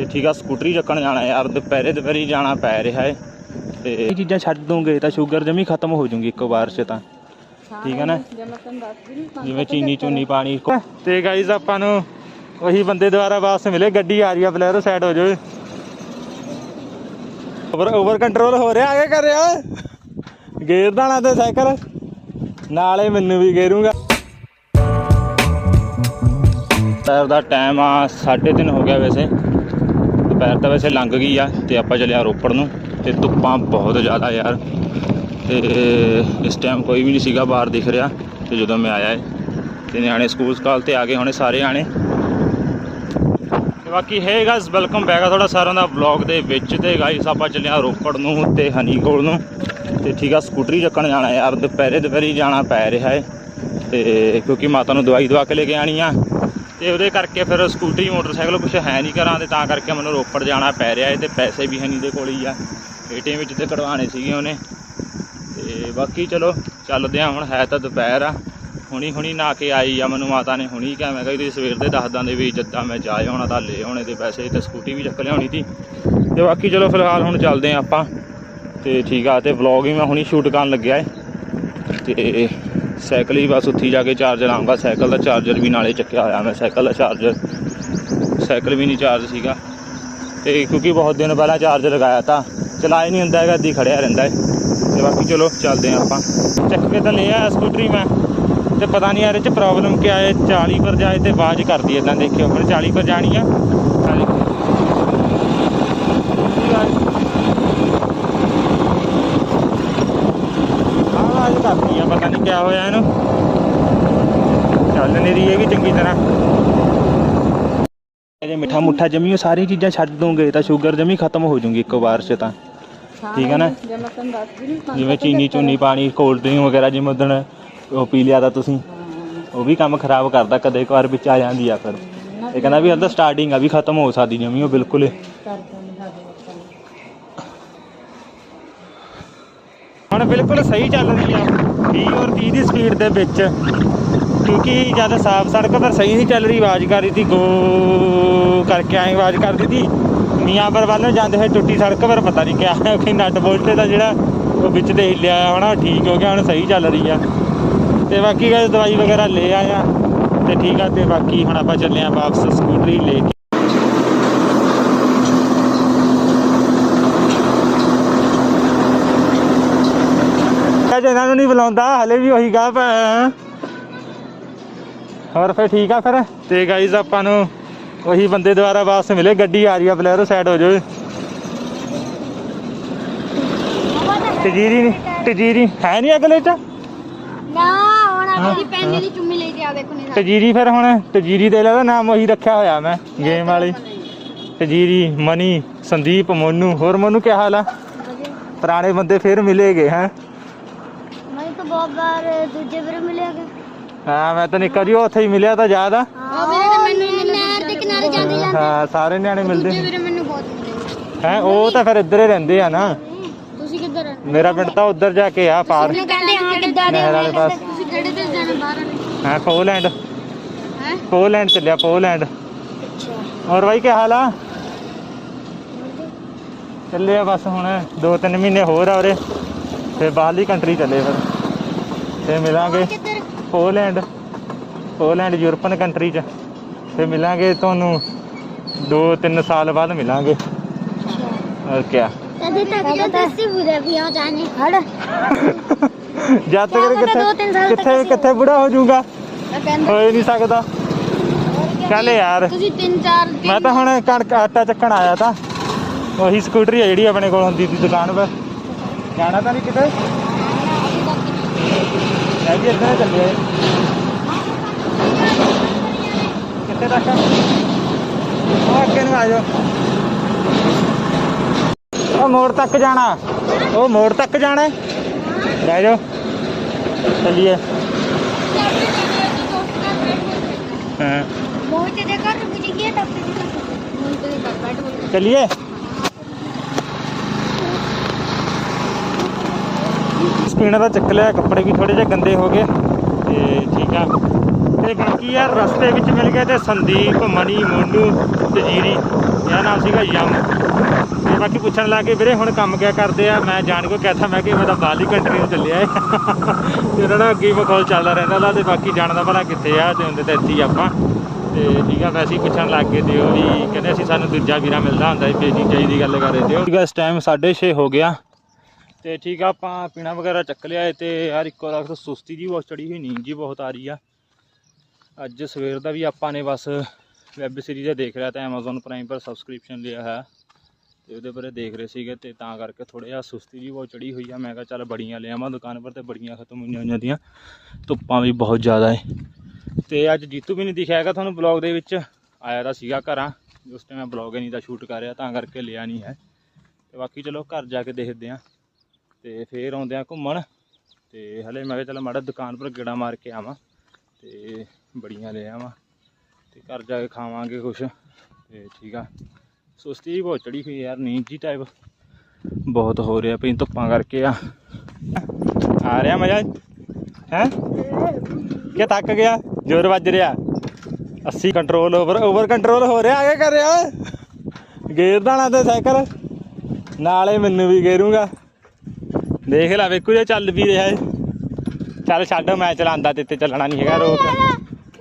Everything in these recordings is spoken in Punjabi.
ਤੇ ਠੀਕ ਆ, ਸਕੂਟਰੀ ਚੱਕਣ ਜਾਣਾ ਯਾਰ, ਦੁਪਹਿਰੇ ਦੁਪਹਿਰੀ ਜਾਣਾ ਪੈ ਰਿਹਾ ਏ। ਤੇ ਇਹ ਚੀਜ਼ਾਂ ਛੱਡ ਦੋਗੇ ਤਾਂ ਸ਼ੂਗਰ ਜਮੀ ਖਤਮ ਹੋ ਜੂਗੀ ਇੱਕੋ ਵਾਰ 'ਚ ਤਾਂ। ਠੀਕ ਹੈ ਨਾ? ਜਿਵੇਂ ਚੀਨੀ ਚੂਨੀ ਪਾਣੀ। ਤੇ ਗਾਈਜ਼ ਆਪਾਂ ਨੂੰ ਉਹੀ ਬੰਦੇ ਦੁਆਰਾ ਵਾਪਸ ਮਿਲੇ, ਗੱਡੀ ਆ ਰਹੀ ਆ, ਬਲੈਰੋ ਸਾਈਡ ਹੋ ਜਾਵੇ। ਓਵਰ ਓਵਰ ਕੰਟਰੋਲ ਹੋ ਰਿਹਾ ਆਗੇ ਕਰ ਰਿਹਾ ਗੇਰ ਦਾਣਾ ਤੇ ਸਾਈਕਲ। ਨਾਲੇ ਮੈਨੂੰ ਵੀ ਗੇਰੂਗਾ। ਦੁਪਹਿਰ ਦਾ ਟਾਈਮ ਆ 3:30 ਹੋ ਗਿਆ ਵੈਸੇ। ਦੁਪਹਿਰ ਤਾਂ ਵੈਸੇ ਲੰਘ ਗਈ ਆ ਤੇ ਆਪਾਂ ਚੱਲਿਆ ਰੋਪੜ ਨੂੰ ਤੇ ਧੁੱਪਾਂ ਬਹੁਤ ਜ਼ਿਆਦਾ ਯਾਰ। ਤੇ ਇਸ ਟਾਈਮ ਕੋਈ ਵੀ ਨਹੀਂ ਸੀਗਾ ਬਾਹਰ ਦਿਖ ਰਿਹਾ ਤੇ ਜਦੋਂ ਮੈਂ ਆਇਆ ਏ ਤੇ ਨਿਆਣੇ ਸਕੂਲ ਸਕਾਲ ਤੇ ਆ ਗਏ ਹੋਣੇ ਸਾਰੇ ਆਣੇ। ਤੇ ਬਾਕੀ ਹੈ ਗਾਇਸ ਵੈਲਕਮ ਬੈਕ ਆ ਤੁਹਾਡਾ ਸਾਰਿਆਂ ਦਾ ਵਲੌਗ ਦੇ ਵਿੱਚ ਤੇ ਗਾਇਸ ਆਪਾਂ ਚੱਲਿਆ ਰੋਪੜ ਨੂੰ ਤੇ ਹਨੀ ਕੋਲ ਨੂੰ। ਤੇ ਠੀਕ ਆ, ਸਕੂਟਰੀ ਚੱਕਣ ਜਾਣਾ ਯਾਰ, ਦੁਪਹਿਰੇ ਦੁਪਹਿਰੀ ਜਾਣਾ ਪੈ ਰਿਹਾ ਹੈ ਤੇ ਕਿਉਂਕਿ ਮਾਤਾ ਨੂੰ ਦਵਾਈ ਦਵਾ ਕੇ ਲੈ ਕੇ ਆਣੀ ਆ। ਤੇ ਉਹਦੇ ਕਰਕੇ ਫਿਰ ਸਕੂਟਰੀ, ਮੋਟਰਸਾਈਕਲ ਕੁਝ ਹੈ ਨਹੀਂ ਘਰਾਂ ਦੇ, ਤਾਂ ਕਰਕੇ ਮੈਨੂੰ ਰੋਪੜ ਜਾਣਾ ਪੈ ਰਿਹਾ ਏ ਤੇ ਪੈਸੇ ਵੀ ਹਨੀ ਦੇ ਕੋਲ ਹੀ ਆ। ਏਟੀਐਮ ਵਿੱਚ ਤੇ ਕਢਵਾਣੇ ਸੀਗੇ ਉਹਨੇ। ਤੇ ਬਾਕੀ ਚਲੋ, ਚੱਲਦੇ ਆ ਹੁਣ, ਹੈ ਤਾਂ ਦੁਪਹਿਰ ਆ। ਹੁਣੀ ਹੁਣੀ ਨਾ ਕੇ ਆਈ ਆ ਮੈਨੂੰ ਮਾਤਾ ਨੇ, ਹੁਣੀ ਕਿਹਾ, ਮੈਂ ਕਿਹਾ ਤੁਸੀਂ ਸਵੇਰ ਦੇ ਦੱਸਦਾਂ ਦੇ ਵੀ ਜੱਦਾਂ ਮੈਂ ਜਾ ਆਉਣਾ ਤਾਂ ਲੈ ਆਉਣੇ ਤੇ ਪੈਸੇ, ਤੇ ਸਕੂਟੀ ਵੀ ਚੱਕ ਲਿਆਉਣੀ ਸੀ। ਤੇ ਬਾਕੀ ਚਲੋ ਫਿਲਹਾਲ ਹੁਣ ਚੱਲਦੇ ਆ ਆਪਾਂ। ਤੇ ਠੀਕ ਆ, ਤੇ ਵਲੌਗ ਵੀ ਮੈਂ ਹੁਣੀ ਸ਼ੂਟ ਕਰਨ ਲੱਗਿਆ ਏ। ਤੇ ਸਾਈਕਲ ਹੀ ਬਸ ਉੱਥੇ ਹੀ ਜਾ ਕੇ ਚਾਰਜਰ ਲਾਉਂਗਾ ਸਾਈਕਲ ਦਾ ਚਾਰਜਰ ਵੀ ਨਾਲੇ ਚੱਕਿਆ ਹੋਇਆ ਮੈਂ, ਸਾਈਕਲ ਦਾ ਚਾਰਜਰ ਸਾਈਕਲ ਵੀ ਨਹੀਂ ਚਾਰਜ ਸੀਗਾ। ਤੇ ਕਿਉਂਕਿ ਬਹੁਤ ਦਿਨ ਪਹਿਲਾਂ ਚਾਰਜ ਲਗਾਇਆ ਤਾਂ ਚਲਾਇਆ ਨਹੀਂ ਹੁੰਦਾ ਹੈਗਾ ਇੱਦੀ ਖੜਿਆ ਰਹਿੰਦਾ ਹੈ। ਤੇ ਬਾਕੀ ਚਲੋ, ਚੱਲਦੇ ਹਾਂ ਆਪਾਂ। ਚੱਕ ਕੇ ਤਾਂ ਲਿਆ ਸਕੂਟਰੀ ਮੈਂ। ਤੇ ਪਤਾ ਨਹੀਂ ਯਾਰ ਇਹ ਚ ਪ੍ਰੋਬਲਮ ਕੀ ਹੈ 40 ਪਰ ਜਾਏ ਤੇ ਆਵਾਜ਼ ਕਰਦੀ ਇਦਾਂ ਦੇਖਿਓ ਫਿਰ 40 ਪਰ ਜਾਣੀ ਆ ਚਾਲੀ- ਆਵਾਜ਼ ਕਰਦੀ ਆ ਪਤਾ ਨਹੀਂ ਕੀ ਹੋਇਆ ਇਹਨੂੰ ਚੱਲ ਨਹੀਂ ਰਹੀ ਹੈਗੀ ਚੰਗੀ ਤਰ੍ਹਾਂ। ਜੇ ਮਿੱਠਾ ਮੁੱਠਾ ਜਮੀ ਉਹ ਸਾਰੀ ਚੀਜ਼ਾਂ ਛੱਡ ਦੋਗੇ ਤਾਂ ਸ਼ੂਗਰ ਜਮੀ ਖਤਮ ਹੋ ਜੂਗੀ ਇੱਕੋ ਵਾਰ 'ਚ ਤਾਂ। ਠੀਕ ਹੈ ਨਾ? ਜਿਵੇਂ ਚੀਨੀ ਚੂਨੀ ਪਾਣੀ ਕੋਲਡ ਡਰਿੰਕ ਵਗੈਰਾ ਜਿਵੇਂ ਉਦਣ ਉਹ ਪੀ ਲਿਆ ਤਾਂ ਤੁਸੀਂ। ਉਹ ਵੀ ਕੰਮ ਖਰਾਬ ਕਰਦਾ ਕਦੇ ਇੱਕ ਵਾਰ ਵਿੱਚ ਆ ਜਾਂਦੀ ਆ ਫਿਰ। ਇਹ ਕਹਿੰਦਾ ਵੀ ਅੰਦਰ ਸਟਾਰਟਿੰਗ ਆ ਵੀ ਖਤਮ ਹੋ ਸਕਦੀ ਜਮੀ ਉਹ ਬਿਲਕੁਲ। ਹੁਣ ਬਿਲਕੁਲ ਸਹੀ ਚੱਲ ਰਹੀ ਆ। 20 ਔਰ 30 ਦੀ ਸਪੀਡ ਦੇ ਵਿੱਚ, ਕਿਉਂਕਿ ਜਦ ਸਾਫ਼ ਸੜਕ ਪਰ ਸਹੀ ਨਹੀਂ ਚੱਲ ਰਹੀ, ਆਵਾਜ਼ ਕਰ ਰਹੀ ਸੀ ਗੋ ਕਰਕੇ ਆਏ ਆਵਾਜ਼ ਕਰਦੀ ਸੀ ਮੀਆਂਪੁਰ ਵੱਲ ਨੂੰ ਜਾਂਦੇ ਹੋਏ ਟੁੱਟੀ ਸੜਕ ਪਰ ਪਤਾ ਨਹੀਂ ਕਿਆ ਹੈ ਕਿ ਨਟ ਬੋਲਟ ਦਾ ਜਿਹੜਾ ਉਹ ਵਿੱਚ ਤੇ ਹਿੱਲਿਆ ਆ ਹੋਣਾ, ਠੀਕ ਹੋ ਗਿਆ, ਹੁਣ ਸਹੀ ਚੱਲ ਰਹੀ ਆ। ਤੇ ਬਾਕੀ ਗੱਲ ਦਵਾਈ ਵਗੈਰਾ ਲੈ ਆਇਆ, ਤੇ ਠੀਕ ਆ, ਤੇ ਬਾਕੀ ਹੁਣ ਆਪਾਂ ਚੱਲੇ ਆ ਵਾਪਸ ਸਕੂਟਰੀ ਲੈ ਕੇ। ਇਹਨਾਂ ਨੂੰ ਨਹੀਂ ਬੁਲਾਉਂਦਾ ਹਲੇ ਵੀ ਉਹੀ ਗਾ ਪੈ। ਹੋਰ ਫਿਰ ਠੀਕ ਆ ਫਿਰ? ਤੇ ਗਾਈਜ਼ ਆਪਾਂ ਨੂੰ ਉਹੀ ਬੰਦੇ ਦੁਆਰਾ ਵਾਪਸ ਮਿਲੇ ਗੱਡੀ ਆ ਰਹੀ ਆ ਬਲੈਰੋ ਸਾਈਡ ਹੋ ਜਾਵੇ ਤਜੀਰੀ ਨਹੀਂ ਤਜੀਰੀ ਹੈ ਨਹੀਂ ਅਗਲੇ ਚ? ਨਾ ਹੁਣ ਆਪਣੀ ਪੈਨ ਦੀ ਚੁੰਮੀ ਲੈ ਕੇ ਆ ਦੇਖੋ ਨਹੀਂ ਤਜੀਰੀ ਫਿਰ ਹੁਣ ਤਜੀਰੀ ਦੇ ਦਾ ਨਾਮ ਉਹੀ ਰੱਖਿਆ ਹੋਇਆ ਮੈਂ ਗੇਮ ਵਾਲੀ। ਤਜੀਰੀ ਮਨੀ ਸੰਦੀਪ ਮੋਨੂ ਹੋਰ ਮੋਨੂ ਕੀ ਹਾਲ ਆ? ਪੁਰਾਣੇ ਬੰਦੇ ਫਿਰ ਮਿਲੇਗੇ ਹੈ? ਤਾਂ ਵਾਰ ਦੂਜੇ ਵੀਰ ਮਿਲਿਆ ਗਿਆ ਹਾਂ ਮੈਂ ਤਾਂ ਨਿੱਕਾ ਜੀ ਉੱਥੇ ਹੀ ਮਿਲਿਆ ਤਾਂ ਯਾਦ ਆ। ਉਹ ਵੀਰੇ ਤਾਂ ਮੈਨੂੰ ਹੀ ਨਹਿਰ ਦੇ ਕਿਨਾਰੇ ਜਾਂਦੇ ਜਾਂਦੇ। ਹਾਂ ਸਾਰੇ ਨਿਆਣੇ ਮਿਲਦੇ ਦੂਜੇ ਵੀਰੇ ਮੈਨੂੰ ਬਹੁਤ ਮਿਲੇ। ਹੈ ਉਹ ਤਾਂ ਫਿਰ ਇੱਧਰ ਹੀ ਰਹਿੰਦੇ ਆ ਨਾ। ਤੁਸੀਂ ਕਿੱਧਰ ਹੈ ਮੇਰਾ ਪਿੰਡ ਤਾਂ ਉੱਧਰ ਜਾ ਕੇ ਆ ਪਾਰ। ਮੈਨੂੰ ਕਹਿੰਦੇ ਹਾਂ ਕਿੱਦਾਂ ਨਹਿਰ ਵਾਲੇ ਪਾਸ ਤੁਸੀਂ ਕਿਹੜੇ ਤੇ ਜਾਣਾ ਬਾਹਰ ਹੈ ਪੋਲੈਂਡ। ਹੈ? ਪੋਲੈਂਡ ਚੱਲਿਆ ਪੋਲੈਂਡ। ਅੱਛਾ। ਹੋਰ ਬਾਈ ਕੀ ਹਾਲ ਆ? ਚੱਲੇ ਆ ਬਸ ਹੁਣ 2-3 ਮਹੀਨੇ ਹੋਰ ਆ ਉਰੇ। ਫਿਰ ਬਾਹਰਲੀ ਕੰਟਰੀ ਚੱਲੇ ਫਿਰ। ਫਿਰ ਮਿਲਾਂਗੇ ਪੋਲੈਂਡ ਪੋਲੈਂਡ ਯੂਰਪਨ ਕੰਟਰੀ ਚ। ਫਿਰ ਮਿਲਾਂਗੇ ਤੁਹਾਨੂੰ 2-3 ਸਾਲ ਬਾਅਦ ਮਿਲਾਂਗੇ। ਹੋਰ ਕੀ ਤਦੇ ਤੱਕ ਤਾਂ ਦੱਸੀ ਬੁਰਾ ਵੀ ਆ ਜਾਣੇ। ਹੜ। ਜਦ ਤੱਕ ਪਤਾ ਕਿੱਥੇ ਦੋ ਤਿੰਨ ਸਾਲ ਤੱਕ ਕਿੱਥੇ ਅਸੀਂ- ਕਿੱਥੇ ਬੁੜਾ ਹੋ ਹੋ ਹੀ ਨਹੀਂ ਸਕਦਾ। ਚੱਲ ਯਾਰ। ਤੁਸੀਂ ਮੈਂ ਤਾਂ ਹੁਣ ਕਣਕ ਆਟਾ ਚੱਕਣ ਆਇਆ ਤਾਂ। ਉਹੀ ਸਕੂਟਰੀ ਆ ਜਿਹੜੀ ਆਪਣੇ ਕੋਲ ਹੁੰਦੀ ਸੀ ਦੁਕਾਨ 'ਤੇ ਜਾਣਾ ਤਾਂ ਨਹੀਂ ਕਿਤੇ? ਮੈਂ ਵੀ ਇੱਧਰ ਚੱਲੇ ਕਿੱਥੇ ਤੱਕ ਉਹ ਅੱਗੇ ਨੂੰ ਆ ਜਾਓ। ਉਹ ਮੋੜ ਤੱਕ ਜਾਣਾ। ਉਹ ਮੋੜ ਤੱਕ ਜਾਣਾ। ਹੈ? ਲੈ ਜਾਓ। ਚੱਲੀਏ। ਹਾਂ। ਮੋਹਿਤ ਦੇ ਘਰ ਰੁਕ ਜੀ ਡਾਕਟਰ ਜੀ ਮੋਹਿਤ ਪੀਣਾ ਦਾ ਚੱਕ ਲਿਆ, ਕੱਪੜੇ ਵੀ ਥੋੜੇ ਜਿਹੇ ਗੰਦੇ ਹੋ ਗਏ। ਤੇ ਠੀਕ ਆ। ਤੇ ਬਾਕੀ ਯਾਰ ਰਸਤੇ ਵਿੱਚ ਮਿਲ ਗਏ ਤੇ ਸੰਦੀਪ, ਮਨੀ ਮੋਨੂ ਤੇ ਜੀਰੀ। ਇਹ ਨਾਮ ਸੀਗਾ ਯਮ। ਤੇ ਬਾਕੀ ਪੁੱਛਣ ਲੱਗ ਗਏ ਵੀਰੇ ਹੁਣ ਕੰਮ ਕਿਆ ਕਰਦੇ ਆ? ਮੈਂ ਜਾਣ ਕੋ ਕਹਤਾ, ਮੈਂ ਕਿ ਮੈਂ ਤਾਂ ਬਾਹਰਲੀ ਕੰਟਰੀ ਨੂੰ ਚੱਲਿਆ ਏ। ਤੇ ਉਹਨਾਂ ਦਾ ਅੱਗੇ ਮਖੌਲ ਚੱਲਦਾ ਰਹਿੰਦਾ ਲਾ ਤੇ ਬਾਕੀ ਜਾਣਦਾ ਭਲਾ ਕਿੱਥੇ ਆ, ਤੇ ਹੁੰਦੇ ਤਾਂ ਇੱਥੇ ਹੀ ਆਪਾਂ। ਤੇ ਠੀਕ ਆ ਵੈਸੇ ਪੁੱਛਣ ਲੱਗ ਗਏ ਤੇ ਉਹ ਵੀ ਕਹਿੰਦੇ ਅਸੀਂ ਸਾਨੂੰ ਦੂਜਾ ਵੀਰਾ ਮਿਲਦਾ ਹੁੰਦਾ ਏ ਬੇਜੀ ਚਾਹੀਦੀ ਗੱਲ ਕਰ ਰਹੇ ਤੇ ਉਹ। ਇਸ ਟਾਈਮ 6:30 ਹੋ ਗਿਆ। ਤੇ ਠੀਕ ਆ, ਆਪਾਂ ਪੀਣਾ ਵਗੈਰਾ ਚੱਕ ਲਿਆ ਏ ਤੇ ਯਾਰ ਇੱਕੋ ਲੱਖ ਸੁਸਤੀ ਜੀ ਬਹੁਤ ਚੜੀ ਹੋਈ, ਨੀਂਦ ਜੀ ਬਹੁਤ ਆ ਰਹੀ ਆ। ਅੱਜ ਸਵੇਰ ਦਾ ਵੀ ਆਪਾਂ ਨੇ ਬਸ ਵੈਬ ਸੀਰੀਜ਼ ਦੇਖ ਰਿਹਾ ਤਾਂ Amazon ਪ੍ਰਾਈਮ ਪਰ ਸਬਸਕ੍ਰਿਪਸ਼ਨ ਲਿਆ ਹੈ ਤੇ ਉਹਦੇ ਬਾਰੇ ਦੇਖ ਰਹੇ ਸੀਗੇ ਤੇ ਤਾਂ ਕਰਕੇ ਥੋੜਾ ਜਿਹਾ ਸੁਸਤੀ ਜੀ ਬਹੁਤ ਚੜੀ ਹੋਈ ਆ। ਮੈਂ ਕਿਹਾ ਚੱਲ ਬੜੀਆਂ ਲਿਆਵਾਂ ਦੁਕਾਨ ਪਰ ਤੇ ਬੜੀਆਂ ਖਤਮ ਹੋਈਆਂ ਹੋਈਆਂ ਦੀਆਂ, ਧੁੱਪਾਂ ਵੀ ਬਹੁਤ ਜ਼ਿਆਦਾ ਏ। ਤੇ ਅੱਜ ਜੀਤੂ ਵੀ ਨਹੀਂ ਦਿਖਿਆ ਹੈਗਾ ਤੁਹਾਨੂੰ ਬਲੌਗ ਦੇ ਵਿੱਚ, ਆਇਆ ਤਾਂ ਸੀਗਾ ਘਰਾਂ, ਉਸ ਟਾਈਮ ਮੈਂ ਬਲੌਗ ਹੀ ਨਹੀਂ ਦਾ ਸ਼ੂਟ ਕਰ ਰਿਹਾ, ਤਾਂ ਕਰਕੇ ਲਿਆ ਨਹੀਂ ਹੈ। ਤੇ ਬਾਕੀ ਚਲੋ ਘਰ ਜਾ ਕੇ ਦੇਖਦੇ ਆਂ ਤੇ ਫੇਰ ਆਉਂਦੇ ਆ ਘੁੰਮਣ। ਤੇ ਹਲੇ ਮੈਂ ਕਿਹਾ ਚੱਲ ਮਾੜਾ ਦੁਕਾਨ ਪਰ ਗੇੜਾ ਮਾਰ ਕੇ ਆਵਾਂ ਤੇ ਬੜੀਆਂ ਲੈ ਆਵਾਂ ਤੇ ਘਰ ਜਾ ਕੇ ਖਾਵਾਂਗੇ ਕੁਛ। ਤੇ ਠੀਕ ਆ। ਸੁਸਤੀ ਜਿਹੀ ਬਹੁਤ ਚੜੀ ਹੋਈ ਯਾਰ, ਨੀਂਦ ਜੀ ਟਾਈਪ ਬਹੁਤ ਹੋ ਰਿਹਾ, ਪਈ ਧੁੱਪਾਂ ਕਰਕੇ ਆ। ਆ ਰਿਹਾ ਮਜ਼ਾ? ਹੈ? ਕਿ ਤੱਕ ਗਿਆ? ਜ਼ੋਰ ਵੱਜ ਰਿਹਾ। 80 ਕੰਟਰੋਲ ਓਵਰ ਓਵਰ ਕੰਟਰੋਲ ਹੋ ਰਿਹਾ, ਆਗੇ ਕਰ ਰਿਹਾ ਓਏ। ਗੇਰਦਾ ਨਾ ਤੇ ਸਾਈਕਲ। ਨਾਲੇ ਮੈਨੂੰ ਵੀ ਗੇਰੂੰਗਾ। ਦੇਖ ਲੈ ਵੇਖੂ ਜੇ ਚੱਲ ਵੀ ਰਿਹਾ ਏ ਚੱਲ ਛੱਡ ਮੈਂ ਚਲਾਉਂਦਾ ਤੇ ਤੇ ਚੱਲਣਾ ਨਹੀਂ ਹੈਗਾ ਰੋਕ।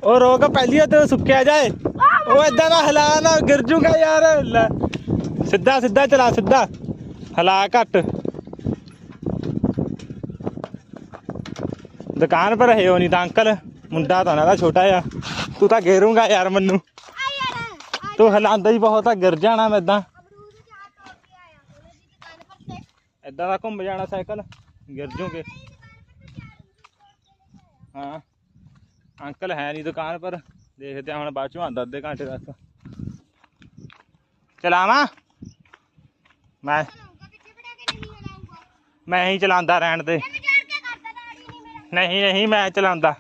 ਉਹ ਰੋਕ ਪਹਿਲੀ ਤੇ ਸੁੱਕਿਆ ਜਾਏ। ਉਹ ਇਦਾਂ ਦਾ ਹਿਲਾ ਨਾ ਗਿਰ ਜੂਗਾ ਯਾਰ। ਸਿੱਧਾ ਸਿੱਧਾ ਚਲਾ ਸਿੱਧਾ। ਹਿਲਾ ਘੱਟ। ਦੁਕਾਨ ਪਰ ਹੈ ਉਹ ਨਹੀਂ ਤਾਂ ਅੰਕਲ। ਮੁੰਡਾ ਤਾਂ ਉਹਨਾਂ ਦਾ ਛੋਟਾ ਆ ਤੂੰ ਤਾਂ ਗੇਰੂੰਗਾ ਯਾਰ ਮੈਨੂੰ। ਤੂੰ ਹਿਲਾਉਂਦਾ ਹੀ ਬਹੁਤ ਆ ਗਿਰ ਜਾਣਾ ਮੈਂ ਇਦਾਂ ਅਮਰੂਦ ਚਾਹ ਤੋੜ ਕੇ ਆਇਆ ਉਹਨੇ ਦੀ ਦੁਕਾਨ ਪਰ ਤੇ ਇਦਾਂ ਦਾ ਘੁੰਮ ਜਾਣਾ ਸਾਈਕਲ ਗਿਰ ਜੂਗੇ। ਹਾਂ ਅੰਕਲ ਹੈ ਨਹੀਂ ਦੁਕਾਨ ਪਰ ਦੇਖਦੇ ਹਾਂ ਹੁਣ ਬਾਅਦ ਚੋਂ ਆਂਦਾ ਅੱਧੇ ਘੰਟੇ ਤੱਕ। ਚਲਾਵਾਂ? ਮੈਂ ਮੈਂ ਹੀ ਚਲਾਉਂਦਾ ਰਹਿਣ ਦੇ। ਨਹੀਂ ਨਹੀਂ ਮੈਂ ਚਲਾਉਂਦਾ।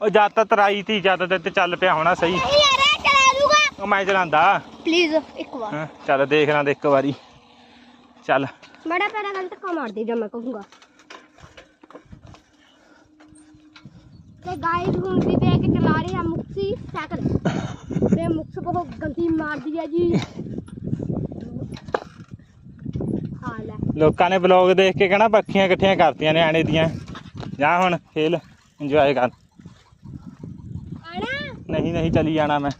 ਉਹ ਜਦ ਤੱਕ ਤਰਾਈ ਤੀ ਜਦ ਤੱਕ ਤੇ ਚੱਲ ਪਿਆ ਹੋਣਾ ਸਹੀ। ਉਹ ਮੈਂ ਚਲਾਉਂਦਾ। ਪਲੀਜ਼ ਇੱਕ ਵਾਰ। ਚੱਲ ਦੇਖ ਲਾਂ ਦੇ ਇੱਕ ਵਾਰੀ। ਚੱਲ। ਬੜਾ ਪੈਰਾ ਗੱਲ ਧੱਕਾ ਮਾਰ ਦੇ ਜਾਂ ਮੈਂ ਕਹੂੰਗਾ। ਤੇ ਗਾਇਸ ਹੁਣ ਵੀ ਦੇਖ ਕੇ ਚਲਾ ਰਹੇ ਆ ਮੁਕਸੀ ਸਾਈਕਲ। ਤੇ ਮੁਕਸ ਬਹੁਤ ਗੰਦੀ ਮਾਰਦੀ ਹੈ ਜੀ। ਹਾਲ ਹੈ ਲੋਕਾਂ ਨੇ ਬਲੌਗ ਦੇਖ ਕੇ ਕਹਿਣਾ ਪੱਖੀਆਂ ਇਕੱਠੀਆਂ ਕਰਤੀਆਂ ਨਿਆਣੇ ਦੀਆਂ। ਜਾ ਹੁਣ ਖੇਲ ਇੰਜੋਏ ਕਰ। ਆਣਾ? ਨਹੀਂ ਨਹੀਂ ਚਲੀ ਜਾਣਾ ਮੈਂ।